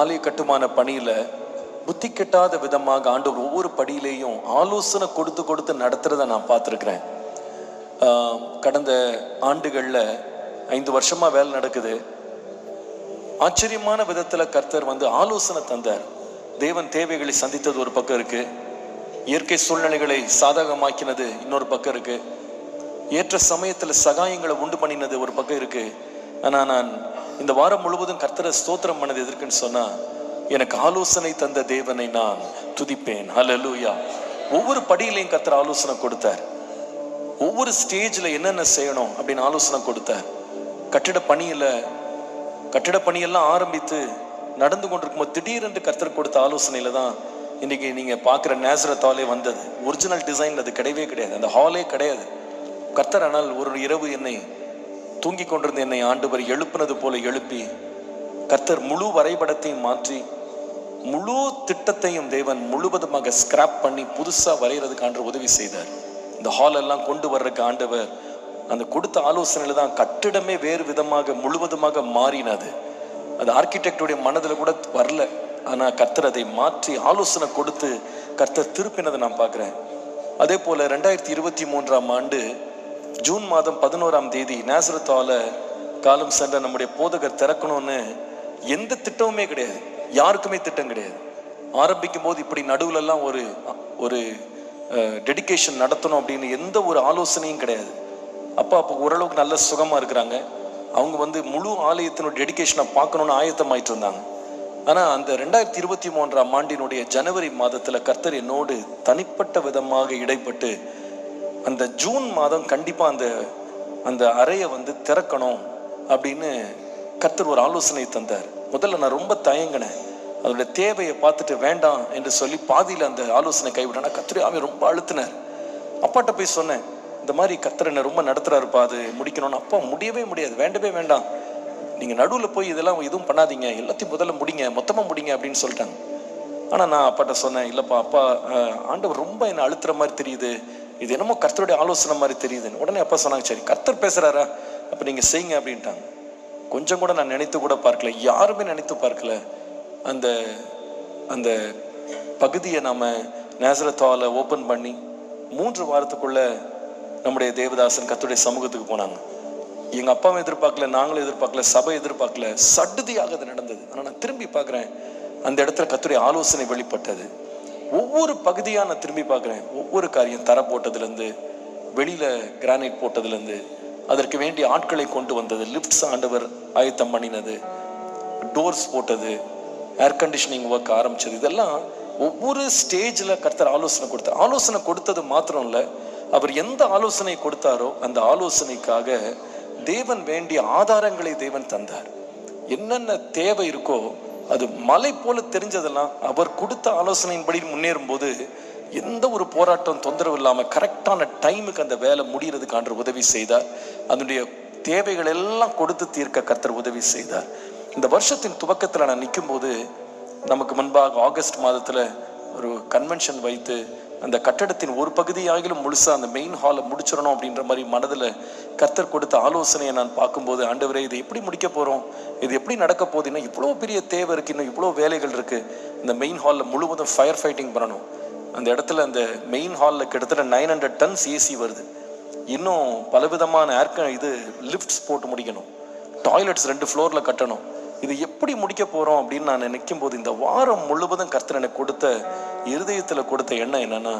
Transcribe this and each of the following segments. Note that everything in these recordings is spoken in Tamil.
ஆலய கட்டுமான பணியில புத்தி கெட்டாத விதமாக ஆண்டவர் ஒவ்வொரு படியிலேயும் ஆலோசனை கொடுத்து கொடுத்து நடத்துறத நான் பார்த்துருக்குறேன். கடந்த ஆண்டுகளில் ஐந்து வருஷமா வேலை நடக்குது. ஆச்சரியமான விதத்துல கர்த்தர் வந்து ஆலோசனை தந்தார். தேவன் தேவைகளை சந்தித்தது ஒரு பக்கம் இருக்கு. இயற்கை சூழ்நிலைகளை சாதகமாக்கினது இன்னொரு பக்கம் இருக்கு. ஏற்ற சமயத்துல சகாயங்களை உண்டு பண்ணினது ஒரு பக்கம் இருக்கு. ஆனால் நான் இந்த வாரம் முழுவதும் கர்த்தரை ஸ்தோத்திரம் பண்ணது எதற்குன்னு சொன்னா எனக்கு ஆலோசனை தந்த தேவனை நான் துதிப்பேன். ஹலலூயா ஒவ்வொரு படியிலையும் கர்த்தர் ஆலோசனை கொடுத்தார். ஒவ்வொரு ஸ்டேஜில் என்னென்ன செய்யணும் அப்படின்னு ஆலோசனை கொடுத்தார். கட்டிட பணியில் கட்டிட பணியெல்லாம் ஆரம்பித்து நடந்து கொண்டிருக்கும்போது திடீரென்று கர்த்தர் கொடுத்த ஆலோசனையில தான் இன்னைக்கு நீங்கள் பார்க்குற நேசரத்தாலே வந்தது. ஒரிஜினல் டிசைன் அது கிடையவே கிடையாது. அந்த ஹாலே கிடையாது. கர்த்தர் ஆனால் ஒரு இரவு என்னை தூங்கி கொண்டிருந்த என்னை ஆண்டவர் எழுப்பினது போல எழுப்பி கர்த்தர் முழு வரைபடத்தையும் மாற்றி முழு திட்டத்தையும் தேவன் முழுவதுமாக ஸ்கிராப் பண்ணி புதுசாக வரைகிறதுக்கு ஆண்டு உதவி செய்தார். இந்த ஹால் எல்லாம் கொண்டு வர்றதுக்கு ஆண்டவர் அந்த கொடுத்த ஆலோசனையில் தான் கட்டிடமே வேறு விதமாக முழுவதுமாக மாறினது. அது ஆர்கிடெக்டுடைய மனதில் கூட வரல. ஆனால் கர்த்தர் அதை மாற்றி ஆலோசனை கொடுத்து கர்த்தர் திருப்பினதை நான் பார்க்குறேன். அதே போல் ரெண்டாயிரத்தி இருபத்தி மூன்றாம் ஆண்டு ஜூன் மாதம் பதினோராம் தேதி நேசரத்தால காலம் சென்ற நம்முடைய போதகர் திறக்கணும்னு எந்த திட்டமுமே கிடையாது. யாருக்குமே திட்டம் கிடையாது. ஆரம்பிக்கும் போது இப்படி நடுவுல எல்லாம் ஒரு ஒரு டெடிகேஷன் நடத்தணும் அப்படின்னு எந்த ஒரு ஆலோசனையும் கிடையாது. அப்பா அப்போ ஓரளவுக்கு நல்ல சுகமாக இருக்கிறாங்க. அவங்க வந்து முழு ஆலயத்தினுடைய டெடிகேஷனை பார்க்கணும்னு ஆயத்தமாயிட்டு இருந்தாங்க. ஆனால் அந்த ரெண்டாயிரத்தி இருபத்தி மூன்றாம் ஆண்டினுடைய ஜனவரி மாதத்தில் கர்த்தர் என்னோடு தனிப்பட்ட விதமாக இடைப்பட்டு அந்த ஜூன் மாதம் கண்டிப்பாக அந்த அந்த அறையை வந்து திறக்கணும் அப்படின்னு கர்த்தர் ஒரு ஆலோசனை தந்தார். முதல்ல நான் ரொம்ப தயங்கினேன். அதோட தேவையை பார்த்துட்டு வேண்டாம் என்று சொல்லி பாதியில் அந்த ஆலோசனை கைவிட்டேன் கத்திரி அவன் ரொம்ப அழுத்தினார். அப்பாட்ட போய் சொன்னேன் இந்த மாதிரி கர்த்தர் என்ன ரொம்ப நடத்துகிறாருப்பா அது முடிக்கணும்னு. அப்பா முடியவே முடியாது வேண்டவே வேண்டாம். நீங்கள் நடுவில் போய் இதெல்லாம் எதுவும் பண்ணாதீங்க. எல்லாத்தையும் முதல்ல முடிங்க மொத்தமாக முடிங்க அப்படின்னு சொல்லிட்டாங்க. ஆனால் நான் அப்பாட்ட சொன்னேன் இல்லைப்பா அப்பா ஆண்டவர் ரொம்ப என்னை அழுத்துற மாதிரி தெரியுது. இது என்னமோ கர்த்தருடைய ஆலோசனை மாதிரி தெரியுதுன்னு உடனே அப்பா சொன்னாங்க சரி கர்த்தர் பேசுறாரா? அப்போ நீங்கள் செய்யுங்க அப்படின்ட்டாங்க. கொஞ்சம் கூட நான் நினைத்து கூட பார்க்கல. யாருமே நினைத்து பார்க்கல. அந்த அந்த பகுதியை நாம் நேசரத்தால் ஓப்பன் பண்ணி மூன்று வாரத்துக்குள்ள நம்முடைய தேவதாசன் கத்துடைய சமூகத்துக்கு போனாங்க. எங்கள் அப்பாவும் எதிர்பார்க்கல நாங்களும் எதிர்பார்க்கல சபை எதிர்பார்க்கல. சடுதியாக அது நடந்தது. ஆனால் நான் திரும்பி பார்க்குறேன் அந்த இடத்துல கத்துடைய ஆலோசனை வெளிப்பட்டது. ஒவ்வொரு பகுதியாக நான் திரும்பி பார்க்குறேன். ஒவ்வொரு காரியம் தர போட்டதுலேருந்து வெளியில் கிரானைட் போட்டதுலேருந்து அதற்கு வேண்டிய ஆட்களை கொண்டு வந்தது. லிஃப்ட்ஸ் ஆண்டவர் ஆயத்தம் பண்ணினது. டோர்ஸ் போட்டது. ஏர் கண்டிஷனிங் ஒர்க் ஆரம்பித்தது இதெல்லாம் ஒவ்வொரு ஸ்டேஜில் கர்த்தர் ஆலோசனை கொடுத்தார். ஆலோசனை கொடுத்தது மாத்திரம் இல்லை. அவர் எந்த ஆலோசனை கொடுத்தாரோ அந்த ஆலோசனைக்காக தேவன் வேண்டிய ஆதாரங்களை தேவன் தந்தார். என்னென்ன தேவை இருக்கோ அது மலை போல தெரிஞ்சதெல்லாம் அவர் கொடுத்த ஆலோசனையின்படி முன்னேறும் போது எந்த ஒரு போராட்டம் தொந்தரவு இல்லாமல் கரெக்டான டைமுக்கு அந்த வேலை முடியறதுக்கு ஆண்டு உதவி செய்தார். அதனுடைய தேவைகள் எல்லாம் கொடுத்து தீர்க்க கர்த்தர் உதவி செய்தார். இந்த வருஷத்தின் துவக்கத்தில் நான் நிக்கும்போது நமக்கு முன்பாக ஆகஸ்ட் மாதத்தில் ஒரு கன்வென்ஷன் வைத்து அந்த கட்டடத்தின் ஒரு பகுதியாகிலும் முழுசாக அந்த மெயின் ஹாலை முடிச்சிடணும் அப்படின்ற மாதிரி மனதில் கர்த்தர் கொடுத்த ஆலோசனையை நான் பார்க்கும்போது ஆண்டவரே இது எப்படி முடிக்க போகிறோம் இது எப்படி நடக்க போகுது? இன்னும் இவ்வளோ பெரிய தேவை இருக்குது இன்னும் இவ்வளோ வேலைகள் இருக்குது இந்த மெயின் ஹாலில் முழுவதும் ஃபயர் ஃபைட்டிங் பண்ணணும். அந்த இடத்துல அந்த மெயின் ஹாலில் கிட்டத்தட்ட நைன் ஹண்ட்ரட் டன்ஸ் ஏசி வருது. இன்னும் பலவிதமான ஏர்க இது லிஃப்ட்ஸ் போட்டு முடிக்கணும். டாய்லெட்ஸ் ரெண்டு ஃப்ளோரில் கட்டணும். இது எப்படி முடிக்க போறோம் அப்படின்னு நான் நினைக்கும் போது இந்த வாரம் முழுவதும் கர்த்தர் எனக்கு கொடுத்த இருதயத்துல கொடுத்த எண்ணம் என்னன்னா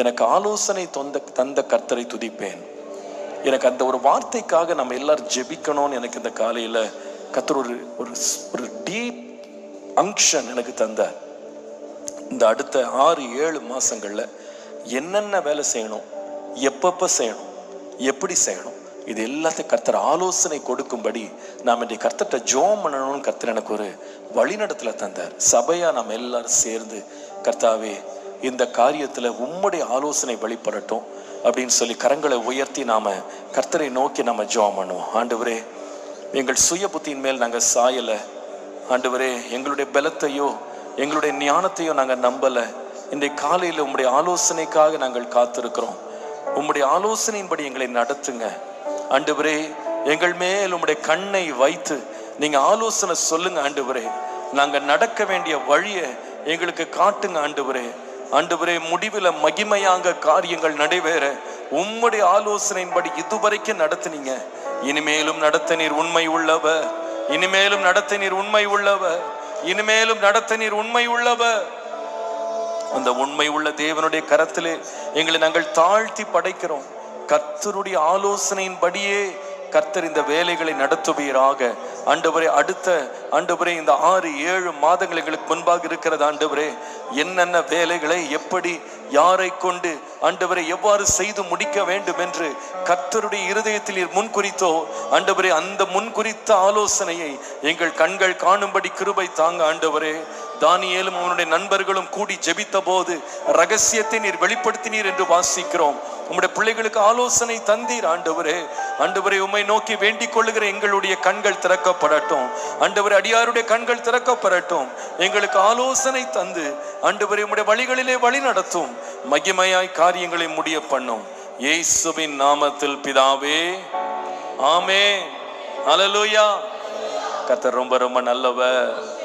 எனக்கு ஆலோசனை தொந்த தந்த கர்த்தரை துதிப்பேன். எனக்கு அந்த ஒரு வார்த்தைக்காக நம்ம எல்லாரும் ஜெபிக்கணும்னு எனக்கு இந்த காலையில கர்த்தர் ஒரு ஒரு ஒரு டீப் அங்ஷன் எனக்கு தந்தார். இந்த அடுத்த ஆறு ஏழு மாசங்கள்ல என்னென்ன வேலை செய்யணும் எப்பப்ப செய்யணும் எப்படி செய்யணும் இது எல்லாத்தையும் கர்த்தர் ஆலோசனை கொடுக்கும்படி நாம் இன்றைக்கு கர்த்தர்கிட்ட ஜோம் பண்ணணும்னு கர்த்தர் எனக்கு ஒரு வழிநடத்துல தந்தார். சபையா நாம் எல்லாரும் சேர்ந்து கர்த்தாவே இந்த காரியத்துல உம்முடைய ஆலோசனை வெளிப்படட்டும் அப்படின்னு சொல்லி கரங்களை உயர்த்தி நாம கர்த்தரை நோக்கி நாம ஜோம் பண்ணுவோம். ஆண்டவரே எங்கள் சுய புத்தியின் மேல் நாங்க சாயலை. ஆண்டவரே எங்களுடைய பலத்தையோ எங்களுடைய ஞானத்தையோ நாங்க நம்பல. இன்றைய காலையில உம்முடைய ஆலோசனைக்காக நாங்கள் காத்திருக்கிறோம். உம்முடைய ஆலோசனையின்படி எங்களை நடத்துங்க. ஆண்டவரே எங்கள் மேல் உம்முடைய கண்ணை வைத்து நீங்க ஆலோசனை சொல்லுங்க ஆண்டவரே. நாங்க நடக்க வேண்டிய வழியை எங்களுக்கு காட்டுங்க ஆண்டவரே. ஆண்டவரே முடிவில் மகிமையாங்க காரியங்கள் நடைபெற உம்முடைய ஆலோசனையின்படி இதுவரைக்கும் நடத்துனீங்க. இனிமேலும் நடத்த நீர் உண்மை உள்ளவ இனிமேலும் நடத்த நீர் உண்மை உள்ளவ இனிமேலும் நடத்த நீர் உண்மை உள்ளவ அந்த உண்மை உள்ள தேவனுடைய கரத்திலே எங்களை நாங்கள் தாழ்த்தி படைக்கிறோம். கர்த்தருடைய ஆலோசனையின்படியே கர்த்தர் இந்த வேலைகளை நடத்துவீராக. ஆண்டவரே அடுத்த ஆண்டவரே இந்த ஆறு ஏழு மாதங்கள் எங்களுக்கு முன்பாக இருக்கிறது ஆண்டவரே. என்னென்ன வேலைகளை எப்படி யாரை கொண்டு ஆண்டவரை எவ்வாறு செய்து முடிக்க வேண்டும் என்று கர்த்தருடைய இருதயத்தில் முன் முன்குறித்தோ ஆண்டவரே அந்த முன்குறித்த ஆலோசனையை எங்கள் கண்கள் காணும்படி கிருபை தாங்க ஆண்டவரே. தானியேலும் அவனுடைய நண்பர்களும் கூடி ஜெபித்த போது ரகசியத்தை நீர் வெளிப்படுத்தினீர் என்று வாசிக்கிறோம். உம்முடைய பிள்ளைகளுக்கு ஆலோசனை தந்தீர் ஆண்டவரே. ஆண்டவரை உம்மை நோக்கி வேண்டிக் கொள்ளுகிற எங்களுடைய கண்கள் திறக்கப்படட்டும். ஆண்டவரே அடியாருடைய கண்கள் திறக்கப்படட்டும். எங்களுக்கு ஆலோசனை தந்து ஆண்டவரை உம்முடைய வழிகளிலே வழி நடத்தும். மகிமையாய் காரியங்களை முடிய பண்ணும். இயேசுவின் நாமத்தில் பிதாவே. ஆமே அலலூயா கத்தர் ரொம்ப ரொம்ப நல்லவர்.